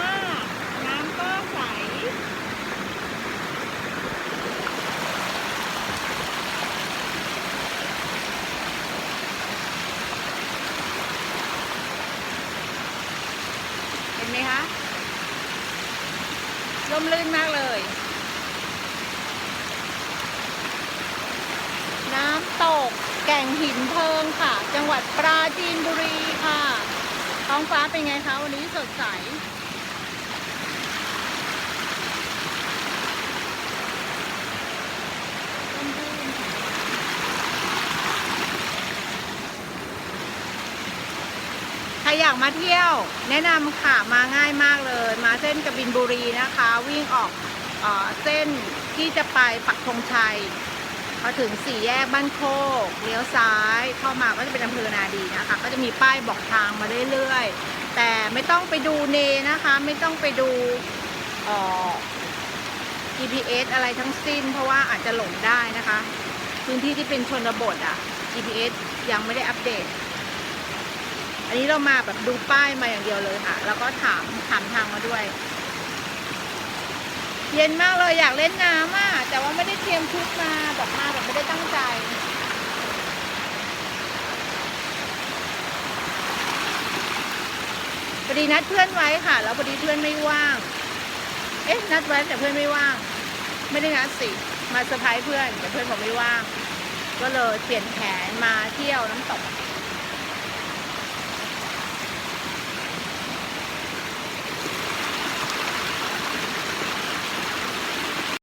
มาก น้ำก็ใส เห็นไหมคะร่มรื่นมากเลย น้ำตกแก่งหินเพิงค่ะ จังหวัดปราจีนบุรีค่ะ ท้องฟ้าเป็นไงคะ วันนี้สดใส อยากมาเที่ยว แนะนำค่ะมาง่ายมากเลย มาเส้นกบินบุรีนะคะ วิ่งออกเออเส้นที่จะไปปักธงชัยพอถึงสี่แยกบ้านโคกเลี้ยวซ้ายเข้ามาก็จะเป็นอำเภอนาดีนะคะ ก็จะมีป้ายบอกทางมาเรื่อยๆ แต่ไม่ต้องไปดูเนนะคะ ไม่ต้องไปดูเออ GPS อะไรทั้งสิ้น เพราะว่าอาจจะหลงได้นะคะ พื้นที่ที่เป็นชนบทอะ GPS ยังไม่ได้อัปเดต อันนี้เรามาแบบดูป้ายมาอย่างเดียวเลยค่ะ แล้วก็ถามถามทางมาด้วย เย็นมากเลยอยากเล่นน้ำอะแต่ว่าไม่ได้เตรียมชุดมาแบบมาแบบไม่ได้ตั้งใจพอดีนัดเพื่อนไว้ค่ะ แล้วพอดีเพื่อนไม่ว่าง เอ๊ะนัดไว้แต่เพื่อนไม่ว่าง ไม่ได้นัดสิมาเซอร์ไพรส์เพื่อนแต่เพื่อนบอกไม่ว่าง ก็เลยเปลี่ยนแผนมาเที่ยวน้ำตก